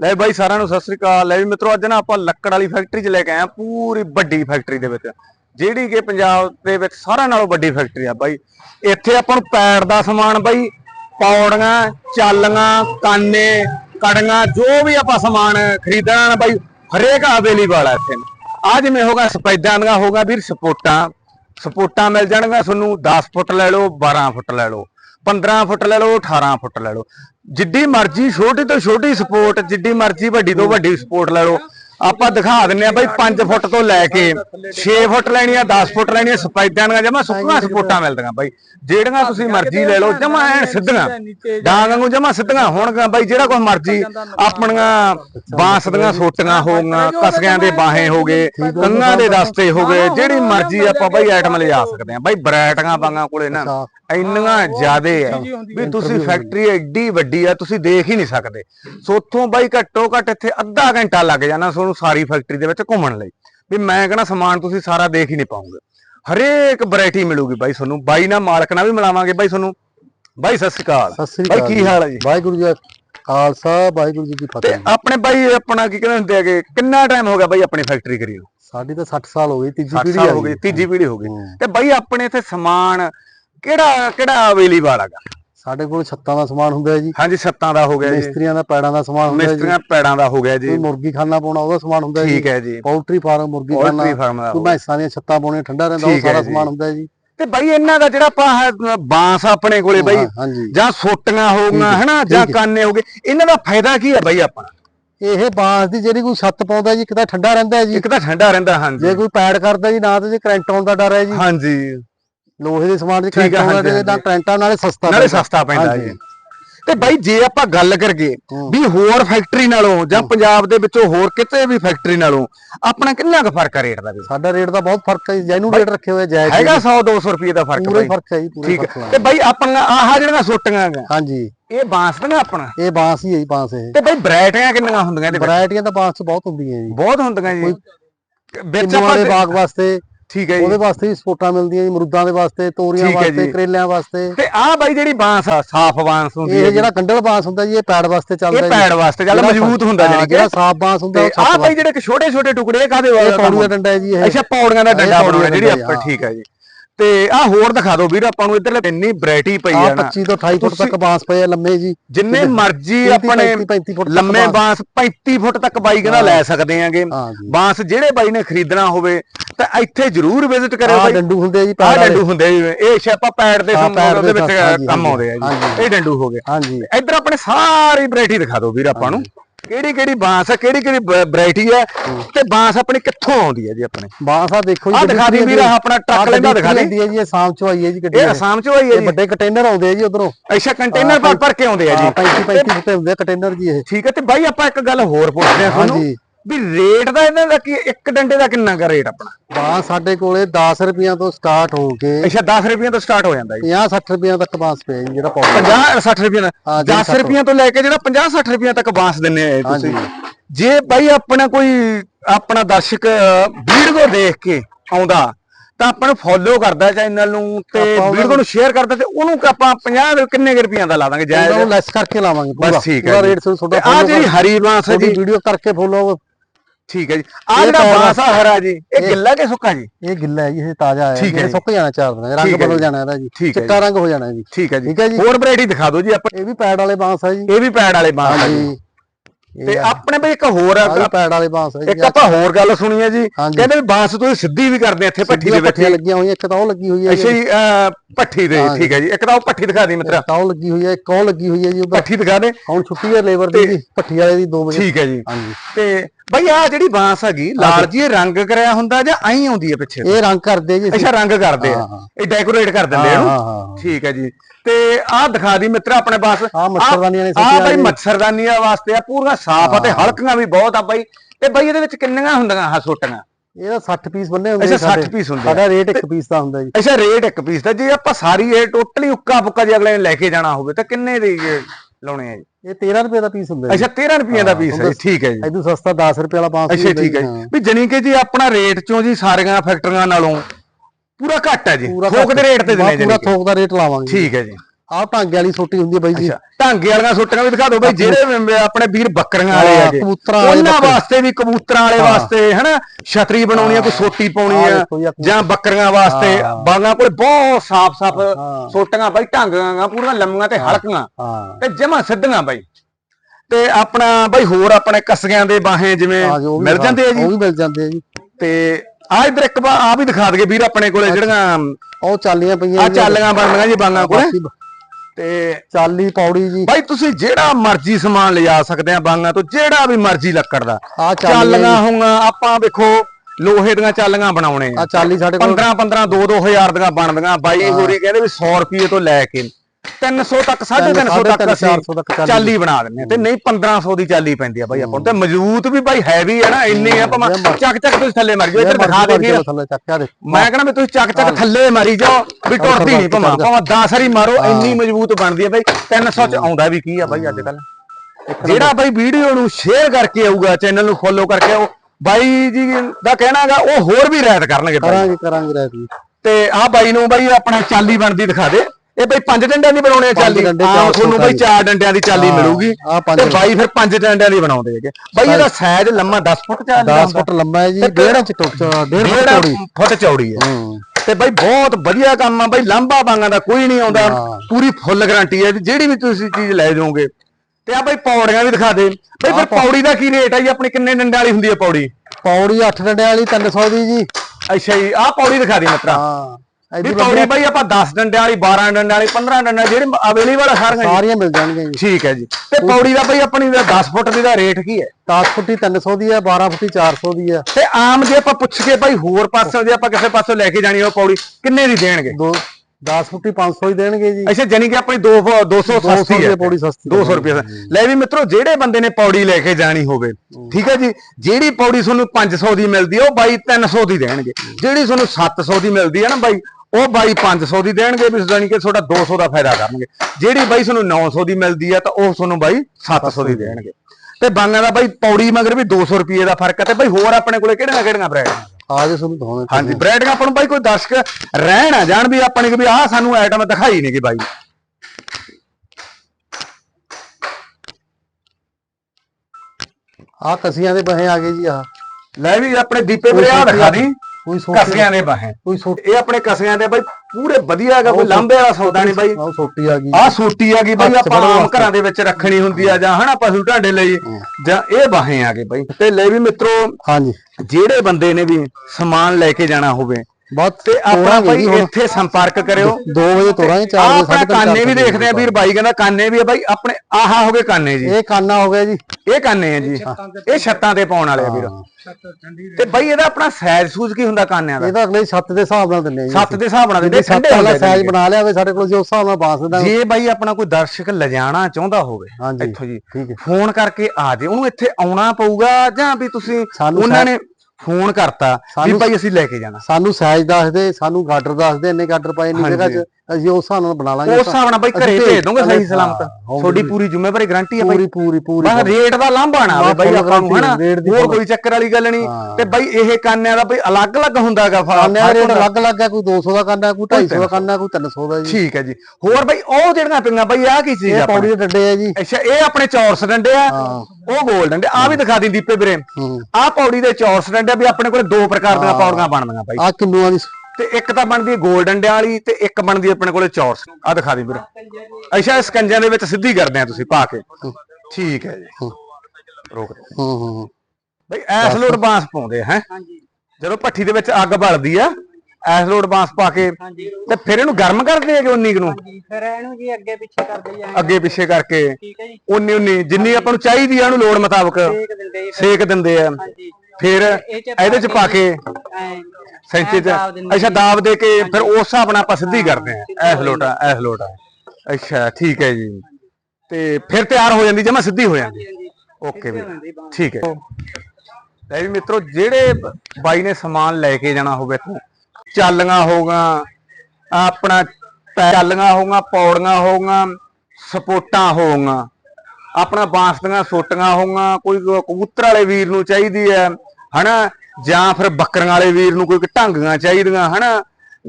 ਲੈ ਬਾਈ ਸਾਰਿਆਂ ਨੂੰ ਸਤਿ ਸ੍ਰੀ ਅਕਾਲ। ਲੈ ਵੀ ਮਿੱਤਰੋ, ਅੱਜ ਨਾ ਆਪਾਂ ਲੱਕੜ ਵਾਲੀ ਫੈਕਟਰੀ 'ਚ ਲੈ ਕੇ ਆਏ ਆ ਪੂਰੀ ਵੱਡੀ ਫੈਕਟਰੀ ਦੇ ਵਿੱਚ। ਜਿਹੜੀ ਕਿ ਪੰਜਾਬ ਦੇ ਵਿੱਚ ਸਾਰਿਆਂ ਨਾਲੋਂ ਵੱਡੀ ਫੈਕਟਰੀ ਆ ਬਾਈ। ਇੱਥੇ ਆਪਾਂ ਨੂੰ ਪੈੜ ਦਾ ਸਮਾਨ ਬਾਈ, ਪੌੜੀਆਂ, ਚਾਲੀਆਂ ਕਾਨੇ ਕੜੀਆਂ, ਜੋ ਵੀ ਆਪਾਂ ਸਮਾਨ ਖਰੀਦਣਾ ਨਾ ਬਾਈ, ਹਰੇਕ ਅਵੇਲੇਬਲ ਆ ਇੱਥੇ। ਆ ਜਿਵੇਂ ਹੋਗਾ ਸਪੈਦਾਂ ਦੀਆਂ ਹੋਗਾ ਵੀਰ, ਸਪੋਟਾਂ। ਸਪੋਟਾਂ ਮਿਲ ਜਾਣਗੀਆਂ ਤੁਹਾਨੂੰ 10 ਫੁੱਟ ਲੈ ਲਓ 12 ਫੁੱਟ ਲੈ ਲਓ। 15 ਫੁੱਟ ਲੈ ਲਓ 18 ਫੁੱਟ ਲੈ ਲਓ। ਜਿੱਡੀ ਮਰਜ਼ੀ ਛੋਟੀ ਤੋਂ ਛੋਟੀ ਸਪੋਰਟ ਜਿੱਡੀ ਮਰਜ਼ੀ ਵੱਡੀ ਤੋਂ ਵੱਡੀ ਸਪੋਰਟ ਲੈ ਲਓ। ਆਪਾਂ ਦਿਖਾ ਦਿੰਨੇ ਆ ਬਾਈ 5 ਫੁੱਟ ਤੋਂ ਲੈ ਕੇ 6 ਫੁੱਟ ਲੈਣੀਆਂ 10 ਫੁੱਟ ਲੈਣੀਆਂ ਸਪਾਈਦਾਂ ਦੀਆਂ ਜਮਾ ਸੁੱਕੀਆਂ ਸਪੋਰਟਾਂ ਮਿਲਦੀਆਂ ਬਾਈ। ਜਿਹੜੀਆਂ ਤੁਸੀਂ ਮਰਜ਼ੀ ਲੈ ਲਓ ਜਮਾ ਐਨ ਸਿੱਧੀਆਂ। ਡਾਂਗ ਵਾਂਗੂ ਜਮਾ ਸਿੱਧੀਆਂ ਹੋਣਗੀਆਂ ਬਾਈ ਜਿਹੜਾ ਕੁਝ ਮਰਜ਼ੀ ਆਪਣੀਆਂ ਬਾਂਸ ਦੀਆਂ ਸੋਟੀਆਂ ਹੋ ਗਈਆਂ ਕਸਗਿਆਂ ਦੇ ਬਾਹੇ ਹੋ ਗਏ ਕੰਨਾਂ ਦੇ ਰਸਤੇ ਹੋ ਗਏ ਜਿਹੜੀ ਮਰਜ਼ੀ ਆਪਾਂ ਬਾਈ ਆਈਟਮ ਲਿਜਾ ਸਕਦੇ ਆ ਬਾਈ ਬਰੈਟੀਆਂ ਬਾਂਗਾਂ ਕੋਲੇ ਨਾ ਇੰਨੀਆਂ ਜ਼ਿਆਦੇ ਆ। ਵੀ ਤੁਸੀਂ ਫੈਕਟਰੀ ਐਡੀ ਵੱਡੀ ਆ ਤੁਸੀਂ ਦੇਖ ਹੀ ਨਹੀਂ ਸਕਦੇ। ਸੋ ਉੱਥੋਂ ਬਾਈ ਘੱਟੋ ਘੱਟ ਇੱਥੇ ਅੱਧਾ ਘੰਟਾ ਲੱਗ ਜਾਣਾ ਤੁਹਾਨੂੰ ਸਾਰੀ ਫੈਕਟਰੀ ਦੇ ਵਿੱਚ ਘੁੰਮਣ ਲਈ। ਵੀ ਮੈਂ ਕਹਿੰਦਾ ਸਮਾਨ ਤੁਸੀਂ ਸਾਰਾ ਦੇਖ ਹੀ ਨਹੀਂ ਪਾਉਂਗੇ ਹਰੇਕ ਵੈਰਾਈਟੀ ਮਿਲੂਗੀ ਬਾਈ ਤੁਹਾਨੂੰ। ਬਾਈ ਨਾਲ ਮਾਲਕ ਨਾਲ ਵੀ ਮਿਲਾਵਾਂਗੇ ਬਾਈ ਤੁਹਾਨੂੰ। ਬਾਈ ਸਤਿ ਸ਼੍ਰੀ ਅਕਾਲ। ਬਾਈ ਕੀ ਹਾਲ ਹੈ ਜੀ? ਵਾਹਿਗੁਰੂ ਜੀ ਖਾਲਸਾ ਵਾਹਿਗੁਰੂ ਜੀ ਕੀ ਤੇ ਫਤਿਹ ਆਪਣੇ ਬਾਈ ਆਪਣਾ ਕੀ ਕਹਿੰਦੇ ਹੁੰਦੇ ਹੈਗੇ? ਕਿੰਨਾ ਟਾਈਮ ਹੋ ਗਿਆ ਬਾਈ ਆਪਣੀ ਫੈਕਟਰੀ ਕਰੀ ਨੂੰ ਸਾਡੀ ਤਾਂ 60 ਸਾਲ ਹੋ ਗਈ ਤੀਜੀ 60 ਪੀੜ੍ਹੀ ਹੋ ਗਈ ਤੀਜੀ ਪੀੜ੍ਹੀ ਹੋ ਗਈ। ਤੇ ਬਾਈ ਆਪਣੇ ਇੱਥੇ ਸਮਾਨ ਕਿਹੜਾ ਕਿਹੜਾ ਅਵੇਲੇਬਲ ਹੈਗਾ? ਸਾਡੇ ਕੋਲ ਛੱਤਾਂ ਦਾ ਸਮਾਨ ਹੁੰਦਾ ਹੈ ਜੀ। ਹਾਂਜੀ ਛੱਤਾਂ ਦਾ ਹੋ ਗਿਆ ਜੀ। ਮਿਸਤਰੀਆਂ ਦਾ ਪੈੜਾਂ ਦਾ ਸਮਾਨ ਹੁੰਦਾ ਹੈ ਜੀ। ਮਿਸਤਰੀਆਂ ਪੈੜਾਂ ਦਾ ਹੋ ਗਿਆ ਜੀ। ਮੁਰਗੀ ਖਾਨਾ ਪਾਉਣਾ ਉਹਦਾ ਸਮਾਨ ਹੁੰਦਾ ਹੈ ਜੀ। ਠੀਕ ਹੈ ਜੀ। ਪੋਲਟਰੀ ਫਾਰਮ ਮੁਰਗੀ ਪੋਲਟਰੀ ਖਾਨਾ ਫਾਰਮ ਦਾ ਕੋਈ। ਮੈਸਾਂ ਦੀਆਂ ਛੱਤਾਂ ਪਾਉਣੀਆਂ ਠੰਡਾ ਰਹਿੰਦਾ ਉਹ ਸਾਰਾ ਜੀ। ਸਮਾਨ ਹੁੰਦਾ ਹੈ ਜੀ। ਤੇ ਬਾਈ ਇਹਨਾਂ ਦਾ ਜਿਹੜਾ ਆਪਾਂ ਬਾਂਸ ਆਪਣੇ ਕੋਲੇ ਬਾਈ ਜਾਂ ਸੋਟੀਆਂ ਹੋ ਗਈਆਂ ਠੀਕ ਹੈ, ਹਨਾ ਜਾਂ। ਕਾਨੇ ਹੋ ਗਏ ਇਹਨਾਂ ਦਾ ਫਾਇਦਾ ਕੀ ਹੈ ਬਾਈ ਆਪਣਾ ਇਹ ਬਾਂਸ ਦੀ ਜਿਹੜੀ ਕੋਈ ਛੱਤ ਪਾਉਂਦਾ ਜੀ ਇੱਕ ਤਾਂ ਠੰਡਾ ਰਹਿੰਦਾ ਜੀ। ਇੱਕ ਤਾਂ ਠੰਡਾ ਰਹਿੰਦਾ ਜੇ ਹਾਂਜੀ ਕੋਈ ਪੈੜ ਕਰਦਾ ਜੀ ਨਾ ਤੇ ਜੀ ਕਰੰਟ ਆਉਣ ਦਾ ਡਰ ਹੈ ਜੀ। ਹਾਂਜੀ। ਲੋਹੇ ਦੇ ਸਮਾਨ 'ਚ ਠੀਕ ਹੈ, ਕਰੰਟ ਦਾ ਹਾਂਜੀ, ਕਰੰਟਾਂ ਨਾਲੇ ਸਸਤਾ ਨਾਲੇ ਪੈਂਦਾ। ਸਸਤਾ ਪੈਂਦਾ ਹਾਂਜੀ। ਜੀ ਤੇ ਬਾਈ ਜੇ ਆਪਾਂ ਗੱਲ ਕਰੀਏ ਹੂੰ। ਵੀ ਹੋਰ ਫੈਕਟਰੀ ਨਾਲੋਂ ਜਾਂ ਪੰਜਾਬ ਦੇ ਵਿੱਚੋਂ ਹੋਰ ਕਿਤੇ ਵੀ ਫੈਕਟਰੀ ਨਾਲੋਂ ਆਪਣਾ ਕਿੰਨਾ ਕੁ ਫ਼ਰਕ ਹੈ ਰੇਟ ਦਾ ਵੀ? ਸਾਡਾ ਰੇਟ ਦਾ ਬਹੁਤ ਫ਼ਰਕ ਹੈ ਜੀ ਜੈਨੂਨ ਰੇਟ ਰੱਖੇ ਹੋਏ ਜਾਇਜ਼ ਹੈਗਾ 100 200 ਰੁਪਏ ਦਾ ਫ਼ਰਕ ਪੂਰਾ ਬਾਈ। ਫ਼ਰਕ ਹੈ ਜੀ ਪੂਰਾ ਠੀਕ ਫ਼ਰਕ ਹੈ ਹੈ ਤੇ ਬਾਈ ਆਪਣਾ ਆਹ ਜਿਹੜੀਆਂ ਸੋਟੀਆਂ ਹੈਗਾ ਹਾਂਜੀ। ਇਹ ਬਾਂਸ ਦੀਆਂ ਆਪਣਾ? ਇਹ ਬਾਂਸ ਹੀ ਹੈ ਜੀ ਬਾਂਸ ਇਹ। ਤੇ ਬਾਈ ਵੈਰਾਈਟੀਆਂ ਕਿੰਨੀਆਂ ਹੁੰਦੀਆਂ ਇਹਦੇ ਵਿੱਚ? ਵੈਰਾਈਟੀਆਂ ਤਾਂ ਬਾਂਸ ਚ ਬਹੁਤ ਹੁੰਦੀਆਂ ਜੀ। ਬਹੁਤ ਹੁੰਦੀਆਂ ਜੀ। ਵਿੱਚ ਆਪਾਂ ਦੇ ਬਾਗ ਵਾਸਤੇ ਠੀਕ ਹੈ ਜੀ। ਉਹਦੇ ਵਾਸਤੇ ਵੀ ਸਪੋਰਟਾਂ ਮਿਲਦੀਆਂ ਜੀ ਮਰੂਦਾਂ ਦੇ ਵਾਸਤੇ ਤੋਰੀਆਂ ਵਾਸਤੇ। ਕਰੇਲਿਆਂ ਵਾਸਤੇ। ਤੇ ਆਹ ਬਾਈ ਜਿਹੜੀ ਬਾਂਸ ਆ ਸਾਫ਼ ਬਾਂਸ ਹੁੰਦੀ ਹੈ ਇਹ ਜਿਹੜਾ ਕੰਡਲ ਬਾਂਸ ਹੁੰਦਾ ਜੀ ਇਹ ਪੈੜ ਵਾਸਤੇ ਚੱਲਦਾ ਇਹ ਜੀ। ਪੈੜ ਵਾਸਤੇ ਚੱਲ ਜਿਹੜਾ ਮਜ਼ਬੂਤ ਹੁੰਦਾ ਜਾਨੀ ਕਿ। ਜਿਹੜਾ ਸਾਫ਼ ਬਾਂਸ ਹੁੰਦਾ ਆਹ ਬਾਈ ਜਿਹੜੇ ਛੋਟੇ ਛੋਟੇ ਟੁਕੜੇ ਇਹ ਕਾਦੇ ਇਹ ਵਾਲੇ ਪੌੜੀ ਦਾ ਡੰਡਾ ਹੈ ਜੀ ਇਹ। ਅੱਛਾ ਪੌੜੀਆਂ ਦਾ ਇਹ ਡੰਡਾ ਬਣਾਉਣਾ ਜਿਹੜੀ ਆਪਾਂ ਠੀਕ ਹੈ ਜੀ। ਤੇ ਆਹ ਹੋਰ ਦਿਖਾ ਦਿਓ ਵੀਰ ਆਪਾਂ ਨੂੰ ਇੱਧਰਲੇ ਇੰਨੀ ਵੈਰਾਈਟੀ ਪਈ ਆ ਆ ਨਾ। 25 ਤੋਂ 28 ਫੁੱਟ ਤੱਕ ਬਾਂਸ ਪਏ ਆ ਲੰਮੇ ਜੀ। ਜਿੰਨੇ ਮਰਜ਼ੀ 30 ਆਪਣੇ 35 ਫੁੱਟ ਤੱਕ ਲੰਮੇ ਬਾਂਸ। 35 ਫੁੱਟ ਤੱਕ ਬਾਈ ਕਹਿੰਦਾ ਲੈ ਸਕਦੇ ਆਂਗੇ। ਬਾਂਸ ਜਿਹੜੇ ਬਾਈ ਨੇ ਖਰੀਦਣਾ ਹੋਵੇ ਤਾਂ ਇੱਥੇ ਜ਼ਰੂਰ ਵਿਜ਼ਿਟ ਕਰਿਓ ਆ ਬਾਈ। ਡੰਡੂ ਹੁੰਦੇ ਆ ਜੀ ਵਾਲੇ। ਡੰਡੂ ਹੁੰਦੇ ਆ ਇਹ ਛਾਪਾ ਪੈੜ ਦੇ ਸੰਬੰਧ ਦੇ ਦੇ ਵਿੱਚ ਕੰਮ ਆਉਂਦੇ ਆ ਜੀ। ਇਹ ਡੰਡੂ ਹੋ ਗਏ। ਹਾਂਜੀ ਇੱਧਰ ਆਪਣੇ ਸਾਰੀ ਵੈਰਾਈਟੀ ਦਿਖਾ ਦਿਓ ਵੀਰ ਆਪਾਂ ਨੂੰ। ਕਿਹੜੀ ਕਿਹੜੀ ਬਾਂਸ ਹੈ ਕਿਹੜੀ ਕਿਹੜੀ ਵੈਰਾਈਟੀ ਹੈ। ਤੇ ਬਾਂਸ ਆਪਣੀ ਕਿੱਥੋਂ ਆਉਂਦੀ ਹੈ ਜੀ ਆਪਣੇ? ਬਾਂਸ ਆ ਦੇਖੋ ਜੀ ਗੱਡੀ ਦਿਖਾ ਦੀ ਵੀਰ ਆਪਣਾ ਟਰੱਕ ਲੈਂਦਾ ਦਿਖਾ ਦੀ। ਹੈ ਜੀ ਇਹ ਸ਼ਾਮ ਚੋਂ ਆਈ ਹੈ ਜੀ ਗੱਡੀ ਇਹ ਅਸਾਮ ਚੋਂ ਆਈ ਹੈ ਜੀ। ਵੱਡੇ ਕੰਟੇਨਰ ਆਉਂਦੇ ਆ ਜੀ ਉਧਰੋਂ। ਅੱਛਾ ਕੰਟੇਨਰ ਭਰ ਭਰ ਕੇ ਆਉਂਦੇ ਆ ਜੀ। 35 35 ਫੁੱਟ ਹੁੰਦੇ ਆ ਕੰਟੇਨਰ ਜੀ ਇਹ। ਠੀਕ ਹੈ ਤੇ ਬਾਈ ਆਪਾਂ ਇੱਕ ਗੱਲ ਹੋਰ ਪੁੱਛਦੇ ਆ ਤੁਹਾਨੂੰ। ਹਾਂਜੀ ਵੀ ਰੇਟ ਦਾ ਇਹਨਾਂ ਦਾ ਕੀ ਇੱਕ ਡੰਡੇ ਦਾ ਕਿੰਨਾ ਕੁ ਰੇਟ ਆਪਣਾ? ਬਾਂਸ ਸਾਡੇ ਕੋਲੇ 10 ਰੁਪਈਆਂ ਤੋਂ ਸਟਾਰਟ ਹੋ ਕੇ ਅੱਛਾ 10 ਰੁਪਏ ਤੋਂ ਸਟਾਰਟ ਹੋ ਜਾਂਦਾ ਜੀ। 50 60 ਰੁਪਈਆਂ ਤੱਕ ਬਾਂਸ ਪਿਆ ਜੀ ਜਿਹੜਾ ਪਾਉਂਦਾ 50 60 ਰੁਪਏ ਦਾ ਹਾਂ, ਜਿਹੜੀ 10 ਰੁਪਏ ਤੋਂ ਲੈ ਕੇ ਜਿਹੜਾ 50 60 ਰੁਪਏ ਤੱਕ ਬਾਂਸ ਦਿੰਨੇ ਆ ਤੁਸੀਂ। ਜੇ ਬਾਈ ਆਪਣਾ ਕੋਈ ਆਪਣਾ ਦਰਸ਼ਕ ਵੀਡੀਓ ਦੇਖ ਕੇ ਆਉਂਦਾ ਤਾਂ ਆਪਾਂ ਨੂੰ ਫੋਲੋ ਕਰਦਾ ਚੈਨਲ ਨੂੰ ਤੇ ਵੀਡੀਓ ਨੂੰ ਸ਼ੇਅਰ ਕਰਦਾ ਤੇ ਉਹਨੂੰ ਆਪਾਂ 50 ਦੇ ਕਿੰਨੇ ਕੁ ਰੁਪਈਆਂ ਦਾ ਲਾ ਦਾਂਗੇ ਜਾਇਜ਼। ਲੈਸ ਕਰਕੇ ਲਾਵਾਂਗੇ ਪੂਰਾ। ਬਸ ਠੀਕ ਹੈ ਪੂਰਾ। ਰੇਟ ਤੁਹਾਡਾ ਆ ਜਿਹੜੀ ਹਰੀ ਬਾਂਸ ਹੈ ਜੀ। ਵੀਡੀਓ ਕਰਕੇ ਫੋਲੋ ਠੀਕ ਹੈ ਜੀ। ਆ ਜਿਹੜਾ ਬਾਂਸ ਹਰਾ ਜੀ ਇਹ ਗਿੱਲਾ ਕਿ ਸੁੱਕਾ ਜੀ? ਇਹ ਗਿੱਲਾ ਹੈ ਜੀ ਇਹ ਤਾਜ਼ਾ ਹੈ ਹੈ ਇਹ। ਸੁੱਕ ਜਾਣਾ ਚਾਰ ਦਿਨਾਂ ਰੰਗ ਹੈ ਬਦਲ। ਜਾਣਾ ਇਹਦਾ ਜੀ ਹੈ ਚਿੱਟਾ ਰੰਗ ਹੋ ਜਾਣਾ ਜੀ। ਠੀਕ ਹੈ ਜੀ। ਠੀਕ ਹੈ ਜੀ। ਹੋਰ ਵੈਰਾਈਟੀ ਦਿਖਾ ਦਿਓ ਜੀ ਆਪਾਂ। ਇਹ ਵੀ ਪੈੜ ਵਾਲੇ ਬਾਂਸ ਹੈ ਜੀ। ਇਹ ਵੀ ਪੈੜ ਵਾਲੇ ਬਾਂਸ ਆ ਜੀ। ਤੇ ਆਪਣੇ ਬਈ ਇੱਕ ਹੋਰ ਆ ਆ ਪੈੜ ਵਾਲੇ ਬਾਂਸ ਹੈ ਇੱਕ ਆਪਾਂ ਹੋਰ ਗੱਲ ਸੁਣੀ ਹੈ ਜੀ। ਕਹਿੰਦੇ ਵੀ ਬਾਂਸ ਤੁਸੀਂ ਸਿੱਧੀ ਵੀ ਕਰਦੇ ਆ ਇੱਥੇ ਭੱਠੀ ਦੇ ਵਿੱਚ। ਪੱਠੀਆਂ ਲੱਗੀਆਂ ਹੋਈਆਂ ਇੱਕ ਤਾਂ ਉਹ ਲੱਗੀ ਹੋਈ ਹੈ ਅੱਛਾ ਜੀ ਭੱਠੀ ਦੇ। ਠੀਕ ਹੈ ਜੀ। ਇੱਕ ਤਾਂ ਉਹ ਭੱਠੀ ਦਿਖਾ ਦੀ ਮਿੱਤਰਾ। ਤਾਂ ਉਹ ਲੱਗੀ ਹੋਈ ਹੈ ਇੱਕ ਉਹ ਲੱਗੀ ਹੋਈ ਹੈ ਜੀ ਭੱਠੀ ਦਿਖਾ ਦੇ। ਹੁਣ ਛੁੱਟੀ ਹੈ ਲੇਬਰ ਦੀ ਭੱਠੀ ਵਾਲੇ ਦੀ 2 ਵਜੇ। ਠੀਕ ਹੈ ਜੀ। ਹਾਂਜੀ। ਤੇ ਬਈ ਆ ਜਿਹੜੀ ਬਾਂਸ ਹੈਗੀ ਲਾਲ ਜੀ ਇਹ ਰੰਗ ਕਰਿਆ ਹੁੰਦਾ ਜਾਂ ਐਂ ਆਉਂਦੀ ਹੈ ਪਿੱਛੇ? ਇਹ ਰੰਗ ਕਰਦੇ ਜੀ। ਅੱਛਾ ਰੰਗ ਕਰਦੇ ਆ। ਇਹ ਡੈਕੋਰੇਟ ਕਰ ਦਿੰਦੇ ਆ ਇਹਨੂੰ? ਠੀਕ ਹੈ ਜੀ। ਤੇ ਆਹ ਦਿਖਾ ਦੀ ਮਿੱਤਰਾ ਆਪਣੇ ਪਾਸ ਆਹ ਮੱਛਰਦਾਨੀਆਂ ਨੇ ਆ ਬਈ। ਮੱਛਰਦਾਨੀਆਂ ਵਾਸਤੇ ਆ ਪੂਰੀਆਂ ਸਾਫ਼ ਆ ਤੇ ਹਲਕੀਆਂ ਵੀ ਬਹੁਤ ਆ ਬਈ। ਤੇ ਬਈ ਇਹਦੇ ਵਿੱਚ ਕਿੰਨੀਆਂ ਹੁੰਦੀਆਂ ਆਹ ਸੋਟੀਆਂ? ਇਹਦਾ 60 ਪੀਸ ਬੰਨੇ ਹੁੰਦੇ ਅੱਛਾ ਜੀ ਸਾਡੇ। 60 ਪੀਸ ਹੁੰਦੇ ਆ। ਸਾਡਾ ਰੇਟ ਇੱਕ ਪੀਸ ਦਾ ਹੁੰਦਾ ਜੀ। ਅੱਛਾ ਰੇਟ ਇੱਕ ਪੀਸ ਦਾ। ਜੇ ਆਪਾਂ ਸਾਰੀ ਇਹ ਟੋਟਲੀ ਉੱਕਾ ਪੁੱਕਾ ਜੇ ਅਗਲੇ ਨੇ ਲੈ ਕੇ ਜਾਣਾ ਹੋਵੇ ਤਾਂ ਕਿੰਨੇ ਦੇ ਲਾਉਣੇ ਆ ਜੀ? ਇਹ 13 ਰੁਪਏ ਦਾ ਪੀਸ ਹੁੰਦਾ ਜੀ। ਅੱਛਾ 13 ਰੁਪਏ ਦਾ ਪੀਸ ਹੈ ਜੀ, ਠੀਕ ਹੈ ਜੀ। ਇਦੋਂ ਸਸਤਾ 10 ਰੁਪਏ ਵਾਲਾ ਬਾਂਸ ਅੱਛਾ ਠੀਕ ਹੈ ਜੀ ਵੀ ਜਣੀ ਕਿ ਜੀ ਆਪਣਾ ਰੇਟ ਚੋਂ ਜੀ ਸਾਰੀਆਂ ਫੈਕਟਰੀਆਂ ਨਾਲੋਂ ਪੂਰਾ ਘੱਟ ਹੈ ਜੀ। ਪੂਰਾ ਥੋਕ ਦੇ ਰੇਟ ਤੇ ਦਿੰਦੇ ਪੂਰਾ ਜਣੀ ਥੋਕ ਦਾ ਰੇਟ ਲਾਵਾਂਗੇ ਠੀਕ ਹੈ ਜੀ। ਆਹ ਟਾਂਗੇ ਵਾਲੀ ਸੋਟੀ ਹੁੰਦੀ ਹੈ ਬਾਈ ਜੀ। ਢਾਂਗੇ ਵਾਲੀਆਂ ਸੁੱਟੀਆਂ ਵੀ ਦਿਖਾ ਦਿਓ ਬਈ ਜਿਹੜੇ ਆਪਣੇ ਵੀਰ ਬੱਕਰੀਆਂ ਵਾਲੇ ਹੈਗੇ। ਕਬੂਤਰਾਂ ਵਾਲੇ ਉਹਨਾਂ। ਵਾਸਤੇ ਵੀ ਕਬੂਤਰਾਂ ਵਾਲੇ। ਵਾਸਤੇ ਹਨਾ? ਛਤਰੀ ਬਣਾਉਣੀ ਆ ਕੋਈ ਸੋਟੀ ਪਾਉਣੀ ਆ ਜੀ, ਬੱਕਰੀਆਂ ਵਾਸਤੇ। ਬਾਗਾਂ ਕੋਲੇ ਬਹੁਤ ਸਾਫ਼-ਸਾਫ਼। ਸੋਟੀਆਂ ਬਾਈ ਢਾਂਗਾਂ ਪੂਰੀਆਂ ਲੰਮੀਆਂ ਤੇ ਹਲਕੀਆਂ। ਤੇ ਜਮਾ ਸਿੱਧੀਆਂ ਬਾਈ। ਤੇ ਆਪਣਾ ਬਾਈ ਹੋਰ ਆਪਣੇ ਕਸੀਆਂ ਦੇ ਬਾਹੇ ਜਿਵੇਂ ਮਿਲ ਜਾਂਦੇ ਆ ਜੀ? ਉਹ ਵੀ ਮਿਲ ਜਾਂਦੇ ਆ ਜੀ। ਤੇ ਆ ਇਧਰ ਇੱਕ ਵਾਰ ਆ ਵੀ ਦਿਖਾ ਦਗੇ ਵੀਰ ਆਪਣੇ ਕੋਲੇ ਜਿਹੜੀਆਂ ਉਹ ਚਾਲੀਆਂ ਪਈਆਂ ਆ। ਚਾਲੀਆਂ ਬਣਦੀਆਂ ਜੀ ਬਾਗਾਂ ਕੋਲੇ। ਤੇ ਚਾਲੀ ਪੌੜੀ ਜੀ। ਬਾਈ ਤੁਸੀਂ ਜਿਹੜਾ ਮਰਜ਼ੀ ਸਮਾਨ ਲਿਜਾ ਸਕਦੇ ਆ ਬਾਗਾਂ ਤੋਂ ਜਿਹੜਾ ਵੀ ਮਰਜ਼ੀ ਲੱਕੜ ਦਾ। ਆ ਚਾਲੀਆਂ ਹੋਊਗਾ ਆਪਾਂ ਵੇਖੋ ਲੋਹੇ ਦੀਆਂ ਚਾਲੀਆਂ ਬਣਾਉਣੇ ਆ। ਆ ਚਾਲੀ ਸਾਡੇ ਕੋਲ। 15 15 2 2000 ਦੀਆਂ ਬਣਦੀਆਂ। ਬਾਈ ਹੋਰੀ ਕਹਿੰਦੇ ਵੀ 100 ਰੁਪਏ ਤੋਂ ਲੈ ਕੇ। 300 ਤੱਕ 350 ਤੱਕ ਅਸੀਂ 400 ਤੱਕ ਚਾਲੀ ਬਣਾ ਦਿੰਦੇ ਆ ਤੇ ਨਹੀਂ 1500 ਦੀ ਚਾਲੀ ਪੈਂਦੀ ਆ ਬਾਈ ਆਪਾਂ ਤੇ ਮਜ਼ਬੂਤ ਵੀ ਬਾਈ ਹੈਵੀ ਹੈ ਨਾ ਇੰਨੀ ਆ ਭਾਵੇਂ ਚੱਕ ਚੱਕ ਤੁਸੀਂ ਥੱਲੇ ਮਰ ਜਾਓ ਇੱਧਰ ਦਿਖਾ ਦੇ ਵੀਰ ਥੱਲੇ ਚੱਕਿਆ ਦੇ ਮੈਂ ਕਹਿੰਦਾ ਵੀ ਤੁਸੀਂ ਚੱਕ ਚੱਕ ਥੱਲੇ ਮਾਰੀ ਜਾਓ ਵੀ ਟੁੱਟਦੀ ਨਹੀਂ ਭਾਵੇਂ ਭਾਵੇਂ 10 ਵਾਰੀ ਮਾਰੋ ਇੰਨੀ ਮਜ਼ਬੂਤ ਬਣਦੀ ਹੈ ਬਾਈ। 300 ਚ ਆਉਂਦਾ ਵੀ ਕੀ ਆ ਬਾਈ ਅੱਜ ਕੱਲ ਜਿਹੜਾ ਬਾਈ ਵੀਡੀਓ ਨੂੰ ਸ਼ੇਅਰ ਕਰਕੇ ਆਊਗਾ ਚੈਨਲ ਨੂੰ ਫੋਲੋ ਕਰਕੇ ਉਹ ਬਾਈ ਜੀ ਦਾ ਕਹਿਣਾ ਹੈਗਾ ਉਹ ਹੋਰ ਵੀ ਰਾਇਤ ਕਰਨਗੇ ਕਰਾਂਗੇ ਕਰਾਂਗੇ ਜੀ। ਤੇ ਆਹ ਬਾਈ ਨੂੰ ਬਾਈ ਆਪਣਾ ਚਾਲੀ ਬਣਦੀ ਦਿਖਾ ਦੇ। ਇਹ ਬਾਈ ਪੰਜ ਡੰਡਿਆਂ ਦੀ ਬਣਾਉਣੇ ਆ ਚਾਲੀ। ਡੰਡੇ, ਚਾਰ ਤੁਹਾਨੂੰ ਬਾਈ ਚਾਰ ਡੰਡਿਆਂ ਦੀ ਚਾਲੀ ਮਿਲੂਗੀ। ਤੇ ਬਾਈ ਫਿਰ ਪੰਜ ਡੰਡਿਆਂ ਦੀ ਬਣਾਉਂਦੇ ਹੈਗੇ। ਬਾਈ ਇਹਦਾ ਸਾਈਜ਼ ਲੰਮਾ 10 ਫੁੱਟ ਚ 10 ਫੁੱਟ ਲੰਬਾ ਹੈ ਜੀ 1.5 ਇੰਚ ਟੁੱਟ 1.5 ਫੁੱਟ ਚੌੜੀ। ਫੁੱਟ ਚੌੜੀ ਹੈ। ਤੇ ਬਾਈ ਬਹੁਤ ਵਧੀਆ ਕੰਮ ਆ। ਬਾਈ ਲਾਂਬਾ ਬਾਂਗਾ ਦਾ ਕੋਈ ਨਹੀਂ ਆਉਂਦਾ। ਪੂਰੀ ਫੁੱਲ ਗਾਰੰਟੀ ਹੈ ਜਿਹੜੀ ਵੀ ਤੁਸੀਂ ਚੀਜ਼ ਲੈ ਜਾਓਗੇ। ਤੇ ਆ ਬਾਈ ਪੌੜੀਆਂ ਵੀ ਦਿਖਾ ਦੇ। ਬਾਈ ਫਿਰ ਪੌੜੀ ਦਾ ਕੀ ਰੇਟ ਹੈ ਜੀ? ਆਪਣੀ ਕਿੰਨੇ ਡੰਡੇ ਵਾਲੀ ਹੁੰਦੀ ਹੈ ਪੌੜੀ? ਪੌੜੀ 8 ਡੰਡੇ ਵਾਲੀ 300 ਦੀ ਜੀ। ਅੱਛਾ ਜੀ ਆਹ ਪੌੜੀ ਦਿਖਾ ਦੇ ਮਿੱਤਰਾ। ਹਾਂ। ਵੀ ਪੌੜੀ ਬਾਈ ਆਪਾਂ 10 ਡੰਡਿਆਂ ਵਾਲੀ 12 ਡੰਡਿਆਂ ਵਾਲੀ 15 ਡੰਡਿਆਂ ਜਿਹੜੇ ਅਵੇਲੇਬਲ ਆ ਸਾਰੀਆਂ ਸਾਰੀਆਂ ਮਿਲ ਜਾਣਗੀਆਂ ਜੀ। ਠੀਕ ਹੈ ਜੀ। ਤੇ ਪੌੜੀ ਦਾ ਬਾਈ ਆਪਣੀ ਦਾ 10 ਫੁੱਟ ਦੀ ਦਾ ਰੇਟ ਕੀ ਹੈ? 10 ਫੁੱਟੀ 300 ਦੀ ਹੈ 12 ਫੁੱਟੀ 400 ਦੀ ਹੈ। ਤੇ ਆਮ ਜੇ ਆਪਾਂ ਪੁੱਛ ਕੇ ਬਾਈ ਹੋਰ ਪਾਸੋਂ ਜੇ ਆਪਾਂ ਕਿਸੇ ਪਾਸੋਂ ਲੈ ਕੇ ਜਾਣੀ ਉਹ ਪੌੜੀ ਕਿੰਨੇ ਦੀ ਦੇਣਗੇ? ਦੋ 10 ਫੁੱਟੀ 500 ਹੀ ਦੇਣਗੇ ਜੀ। ਅੱਛਾ ਜਾਨੀ ਕਿ ਆਪਣੀ 2 200 200 ਸਸਤੀ ਹੈ। ਪੌੜੀ ਸਸਤੀ 200 ਰੁਪਏ ਦਾ। ਲੈ ਵੀ ਮਿੱਤਰੋ ਜਿਹੜੇ ਬੰਦੇ ਨੇ ਪੌੜੀ ਲੈ ਕੇ ਜਾਣੀ ਹੋਵੇ ਠੀਕ ਹੈ ਜੀ ਜਿਹੜੀ ਪੌੜੀ ਤੁਹਾਨੂੰ 500 ਦੀ ਮਿਲਦੀ ਹੈ ਉਹ ਬਾਈ 300 ਦੀ ਦੇਣਗੇ। ਜਿਹੜੀ ਤੁਹਾਨੂੰ 700 ਦੀ ਮਿਲਦੀ ਹੈ ਨਾ ਬਾਈ ਉਹ ਬਾਈ 500 ਦੀ ਦੇਣਗੇ ਵੀ ਜਾਨੀ ਕਿ ਤੁਹਾਡਾ 200 ਦਾ ਫਾਇਦਾ ਕਰਨਗੇ। ਜਿਹੜੀ ਬਾਈ ਤੁਹਾਨੂੰ 900 ਦੀ ਮਿਲਦੀ ਹੈ ਤਾਂ ਉਹ ਤੁਹਾਨੂੰ ਬਾਈ 700 ਦੀ ਦੇਣਗੇ। ਤੇ ਬਾਂਗਾ ਦਾ ਬਾਈ ਪੌੜੀ ਮਗਰ ਵੀ 200 ਰੁਪਏ ਦਾ ਫ਼ਰਕ ਹੈ ਤੇ ਬਾਈ ਹੋਰ ਆਪਣੇ ਕੋਲੇ ਕਿਹੜੀਆਂ ਕਿਹੜੀਆਂ ਬ੍ਰਾਂਡ ਆ ਜੇ ਤੁਹਾਨੂੰ ਦਿਖਾਉਂਦੇ ਹਾਂਜੀ ਬ੍ਰਾਂਡ ਆਪਾਂ ਨੂੰ ਬਾਈ ਕੋਈ ਦਰਸ਼ਕ ਰਹਿ ਨਾ ਜਾਣ ਵੀ ਆਪਣੇ ਕਿ ਵੀ ਆਹ ਸਾਨੂੰ ਆਈਟਮ ਦਿਖਾਈ ਨਹੀਂ ਕਿ ਬਾਈ। ਆ ਕਸੀਆਂ ਦੇ ਬਹੇ ਆ ਗਏ ਜੀ ਆ ਲੈ ਵੀ ਆਪਣੇ ਦੀਪੇ ਵੀਰੇ ਆ ਦਿਖਾ ਦੀ। ਕੋਈ ਸੋਟੀ ਕਸੀਆਂ ਦੇ ਬਾਹਾਂ ਕੋਈ ਸੋਟੀ ਇਹ ਆਪਣੇ ਕਸੀਆਂ ਦੇ ਬਾਈ ਪੂਰੇ ਵਧੀਆ ਹੈਗਾ ਕੋਈ ਲਾਂਬੇ ਵਾਲਾ ਸੌਦਾ ਨਹੀਂ ਬਾਈ। ਆਹ ਸੋਟੀ ਆ ਗਈ। ਆਹ ਸੂਟੀ ਆ ਗਈ ਬਾਈ ਆਪਾਂ ਆਮ। ਘਰਾਂ ਦੇ ਵਿੱਚ ਰੱਖਣੀ ਹੁੰਦੀ ਆ ਜਾਂ ਹਨਾ ਪਸ਼ੂ ਢਾਡੇ ਲਈ ਜਾਂ ਇਹ ਬਾਹਾਂ ਆ ਗਏ ਬਾਈ। ਤੇ ਲੈ ਵੀ ਮਿੱਤਰੋ ਹਾਂਜੀ। ਜਿਹੜੇ ਬੰਦੇ ਨੇ ਵੀ ਸਮਾਨ ਲੈ ਕੇ ਜਾਣਾ ਹੋਵੇ ਬਹੁਤ ਤੇ ਜੀ ਹੁਣ। ਇੱਥੇ ਸੰਪਰਕ ਕਰਿਓ। 2 ਵਜੇ ਤੋਰਾਂਗੇ 4 ਆਹ ਵਜੇ ਤਿੰਨ, ਕਾਨੇ ਵੀ ਦੇਖਦੇ ਆ ਵੀਰ ਬਾਈ ਕਹਿੰਦਾ ਕਾਨੇ ਵੀ ਆ ਬਾਈ ਆਪਣੇ ਆਹਾ ਹੋ ਗਏ ਕਾਨੇ ਜੀ। ਇਹ ਕਾਨਾ ਹੋ ਗਿਆ ਜੀ। ਇਹ ਕਾਨੇ ਆ ਜੀ। ਇਹ ਛੱਤਾਂ ਤੇ ਪਾਉਣ ਵਾਲੇ ਆ ਵੀਰ। ਤੇ ਬਾਈ ਇਹਦਾ ਆਪਣਾ ਸਾਈਜ਼ ਸੂਜ਼ ਕੀ ਹੁੰਦਾ ਕਾਨਿਆਂ ਦਾ? ਇਹ ਤਾਂ ਅਗਲੇ ਛੱਤ ਦੇ ਹਿਸਾਬ ਨਾਲ ਦਿੰਦੇ ਆ ਜੀ ਸੱਤ ਦੇ ਹਿਸਾਬ ਨਾਲ ਦਿੰਦੇ ਛੱਤ ਠੰਡੇ ਵਾਲਾ ਸਾਈਜ਼। ਬਣਾ ਲਿਆ ਹੋਵੇ ਸਾਡੇ ਕੋਲ ਜੋ ਹਿਸਾਬ ਨਾਲ ਬਾਸ ਦਾ ਜੇ ਬਾਈ ਆਪਣਾ ਕੋਈ ਦਰਸ਼ਕ ਲਿਜਾਣਾ ਚਾਹੁੰਦਾ ਹੋਵੇ ਇੱਥੋਂ ਜੀ ਠੀਕ ਹੈ। ਫੋਨ ਕਰਕੇ ਆ ਜੇ ਉਹਨੂੰ ਇੱਥੇ ਆਉਣਾ ਪਊਗਾ ਜਾਂ ਵੀ ਤੁਸੀਂ ਉਹਨਾਂ ਨੇ ਫੋਨ ਕਰਤਾ ਵੀ ਸਾਨੂੰ- ਭਾਈ ਅਸੀਂ ਲੈ ਕੇ ਜਾਣਾ। ਸਾਨੂੰ ਸਾਈਜ਼ ਦੱਸ ਦੇ ਸਾਨੂੰ ਗਾਡਰ ਦੱਸ ਦੇ ਇੰਨੇ ਗਾਡਰ ਪਾਏ ਨਹੀਂ ਜਗ੍ਹਾ 'ਚ। ਅਸੀਂ ਉਸ ਹਿਸਾਬ ਨਾਲ ਬਣਾ ਲਾਂਗੇ ਉਸ ਹਿਸਾਬ ਨਾਲ ਬਾਈ ਘਰੇ ਭੇਜ ਦੋਗੇ ਸਹੀ ਸਲਾਮਤ। ਤੁਹਾਡੀ। ਪੂਰੀ ਜ਼ਿੰਮੇਵਾਰੀ ਗਾਰੰਟੀ ਹੈ ਬਾਈ। ਪੂਰੀ ਪੂਰੀ ਪੂਰੀ ਬਸ ਰੇਟ ਦਾ ਲਾਂਭਾ ਨਾ ਆਵੇ ਬਾਈ ਆਪਾਂ ਨੂੰ ਹਨਾ? ਹੋਰ ਕੋਈ ਚੱਕਰ ਵਾਲੀ ਗੱਲ ਨਹੀਂ। ਤੇ ਬਾਈ ਇਹ ਕਾਨਿਆਂ ਦਾ ਬਈ ਅਲੱਗ-ਅਲੱਗ ਹੁੰਦਾਗਾ ਕਾਨਿਆਂ ਦਾ ਰੇਟ ਅਲੱਗ ਅਲੱਗ ਹੈ ਕੋਈ 200 ਦਾ ਕਾਨਾ ਕੋਈ 250 ਦਾ ਕਾਨਾ ਕੋਈ 300 ਦਾ ਜੀ। ਠੀਕ ਹੈ ਜੀ। ਹੋਰ ਬਾਈ ਉਹ ਜਿਹੜੀਆਂ ਪਿੰਗਾਂ ਬਾਈ ਆਹ ਕੀ ਚੀਜ਼ ਇਹ ਆ ਪੌੜੀ ਦੇ ਡੱਡੇ ਆ ਜੀ। ਅੱਛਾ ਇਹ ਆਪਣੇ ਚੌਰਸ ਡੰਡੇ ਆ। ਉਹ ਗੋਲ ਡੰਡੇ ਆ ਵੀ ਦਿਖਾ ਦੀ ਦੀਪੇ ਵੀਰੇ। ਹੂੰ। ਆਹ ਪੌੜੀ ਦੇ ਚੌਰਸ ਡੰਡੇ ਆ ਵੀ ਆਪਣੇ ਕੋਲੇ ਦੋ ਪ੍ਰਕਾਰ ਦੀਆਂ ਪੌੜੀਆਂ ਬਣਦੀਆਂ ਬਾਈ। ਆ ਕਿੰਨੂਆਂ ਦੀ ਤੇ ਇੱਕ ਤਾਂ ਬਣਦੀ ਹੈ ਗੋਲ ਡੰਡਿਆਂ ਵਾਲੀ ਤੇ ਇੱਕ ਬਣਦੀ ਹੈ ਆਪਣੇ ਕੋਲੇ ਚੌਰਸ। ਆ ਦਿਖਾ ਦੀ ਵੀਰੇ। ਅੱਛਾ ਇਸ ਕੰਜਿਆਂ ਦੇ ਵਿੱਚ ਸਿੱਧੀ ਕਰਦੇ ਆ ਤੁਸੀਂ ਪਾ ਕੇ। ਠੀਕ ਹੈ ਜੀ। ਰੋਕ ਦੇ ਹੂੰ ਹੂੰ ਹੂੰ। ਬਈ ਐਸ ਲੋਡ ਬਾਂਸ ਪਾਉਂਦੇ ਹੈ? ਹਾਂਜੀ। ਜਦੋਂ ਭੱਠੀ ਦੇ ਵਿੱਚ ਅੱਗ ਬਲਦੀ ਆ ਐਸ ਲੋਡ ਬਾਂਸ ਪਾ ਕੇ ਹਾਂਜੀ। ਤੇ ਫਿਰ ਇਹਨੂੰ ਗਰਮ ਕਰਦੇ ਆ ਕਿ ਉਨੀ ਕੁ ਨੂੰ? ਹਾਂਜੀ ਫਿਰ ਇਹਨੂੰ ਜੀ ਅੱਗੇ ਪਿੱਛੇ ਕਰਦੇ ਜਾਏ ਅੱਗੇ ਪਿੱਛੇ ਕਰਕੇ। ਠੀਕ ਹੈ ਜੀ। ਉਨੀ ਉਨੀ ਜਿੰਨੀ ਆਪਾਂ ਨੂੰ ਚਾਹੀਦੀ ਆ ਉਹਨੂੰ ਲੋੜ ਮੁਤਾਬਕ ਸੇਕ ਦਿੰਦੇ ਜੀ ਫਿਰ। ਸੇਕ ਦਿੰਦੇ ਆ। ਹਾਂਜੀ। ਫਿਰ ਇਹਦੇ ਚ ਪਾ ਕੇ ਸੈਂਚੇ ਚ। ਅੱਛਾ। ਦਾਬ ਦੇ ਕੇ ਫਿਰ ਉਸ ਹਿਸਾਬ ਨਾਲ ਆਪਾਂ ਸਿੱਧੀ ਕਰਦੇ ਆ ਐਸ ਲੋਟਾ ਐਸ ਲੋਟਾ ਅੱਛਾ ਠੀਕ ਹੈ ਜੀ। ਤੇ ਫਿਰ ਤਿਆਰ ਹੋ ਜਾਂਦੀ ਜਮਾ ਸਿੱਧੀ ਹੋ ਜਾਂਦੀ। ਓਕੇ ਵੀ। ਠੀਕ ਹੈ। ਲੈ ਵੀ ਮਿੱਤਰੋ ਜਿਹੜੇ ਬਾਈ ਨੇ ਸਮਾਨ ਲੈ ਕੇ ਜਾਣਾ ਹੋਵੇ ਇੱਥੋਂ ਚਾਲੀਆਂ ਹੋਗਾ ਆਪਣਾ ਚਾਲੀਆਂ ਹੋਗਾ ਪੌੜੀਆਂ ਹੋਗਾ ਸਪੋਟਾਂ ਹੋਗਾ ਆਪਣਾ ਬਾਂਸ ਦੀਆਂ ਸੋਟੀਆਂ ਹੋਗਾ ਕੋਈ ਕਬੂਤਰ ਵਾਲੇ ਵੀਰ ਨੂੰ ਚਾਹੀਦੀ ਹੈ ਹਨਾ? ਜਾਂ ਫਿਰ ਬੱਕਰੀਆਂ ਵਾਲੇ ਵੀਰ ਨੂੰ ਕੋਈ ਢੰਗੀਆਂ ਚਾਹੀਦੀਆਂ, ਹਨਾ?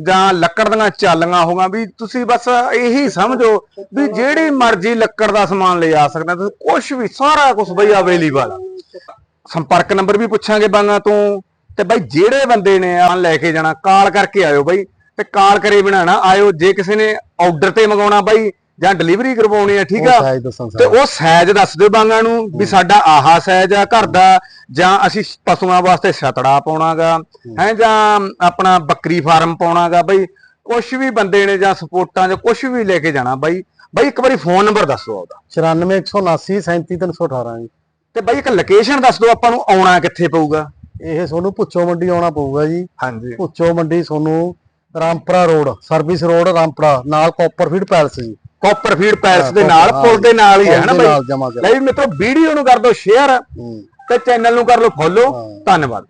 ਜਾਂ ਲੱਕੜ ਦੀਆਂ ਚਾਲੀਆਂ ਹੋਗਾਂ ਵੀ ਤੁਸੀਂ ਬਸ ਇਹੀ ਸਮਝੋ ਵੀ ਜਿਹੜੀ ਮਰਜ਼ੀ ਲੱਕੜ ਦਾ ਸਮਾਨ ਲਿਜਾ ਸਕਦੇ ਹੋ। ਤੁਸੀਂ ਕੁਝ ਵੀ, ਸਾਰਾ ਕੁਝ ਬਈ ਅਵੇਲੇਬਲ ਸੰਪਰਕ ਨੰਬਰ ਵੀ ਪੁੱਛਾਂਗੇ ਬਾਂਗਾ ਤੋਂ। ਤੇ ਬਾਈ ਜਿਹੜੇ ਬੰਦੇ ਨੇ ਆ ਲੈ ਕੇ ਜਾਣਾ, ਕਾਲ ਕਰਕੇ ਆਇਓ ਬਾਈ। ਤੇ ਕਾਲ ਕਰੇ ਬਿਨਾ ਆਇਓ। ਜੇ ਕਿਸੇ ਨੇ ਆਰਡਰ ਤੇ ਮੰਗਾਉਣਾ ਬਾਈ ਜਾਂ ਡਿਲੀਵਰੀ ਕਰਵਾਉਣੀ ਹੈ ਠੀਕ ਆ? ਤੇ ਉਹ ਸਾਈਜ਼ ਦੱਸ ਦਿਓ ਬਾਂਗਾ ਨੂੰ ਵੀ ਸਾਡਾ ਆਹਾ ਸਾਈਜ਼ ਆ ਘਰ ਦਾ ਜਾਂ ਅਸੀਂ ਪਸ਼ੂਆਂ ਵਾਸਤੇ ਛਤੜਾ ਪਾਉਣਾਗਾ ਹੈ। ਜਾਂ ਆਪਣਾ ਬੱਕਰੀ ਫਾਰਮ ਪਾਉਣਾਗਾ ਬਈ ਕੁਝ ਵੀ ਬੰਦੇ ਨੇ ਜਾਂ ਸਪੋਰਟਾਂ ਜਾਂ ਕੁਝ ਵੀ ਲੈ ਕੇ ਜਾਣਾ ਬਾਈ ਬਾਈ ਇੱਕ ਵਾਰੀ ਫੋਨ ਨੰਬਰ ਦੱਸੋ ਆਪਦਾ। 94179 37318 ਜੀ। ਤੇ ਬਾਈ ਇੱਕ ਲੋਕੇਸ਼ਨ ਦੱਸ ਦਿਓ ਆਪਾਂ ਨੂੰ ਆਉਣਾ ਕਿੱਥੇ ਪਊਗਾ। ਇਹ ਤੁਹਾਨੂੰ ਪੁੱਛੋ ਮੰਡੀ ਆਉਣਾ ਪਊਗਾ ਜੀ। ਹਾਂਜੀ। ਪੁੱਛੋ ਮੰਡੀ ਤੁਹਾਨੂੰ Rampura road service road Rampura ਨਾਲ ਕਾਪਰਫੀਡ ਪੈਲਸ ਜੀ। ਕਾਪਰਫੀਡ ਪੈਲਸ ਹਾਂ, ਦੇ ਨਾਲ ਪੁਲ ਦੇ ਨਾਲ ਹੀ ਹੈ ਨਾ ਬਾਈ ਲੈ ਵੀ ਮਿੱਤਰੋ ਵੀਡੀਓ ਨੂੰ ਕਰ ਦਿਓ ਸ਼ੇਅਰ। ਤੇ ਚੈਨਲ ਨੂੰ ਕਰ ਲਓ ਫੋਲੋ। ਧੰਨਵਾਦ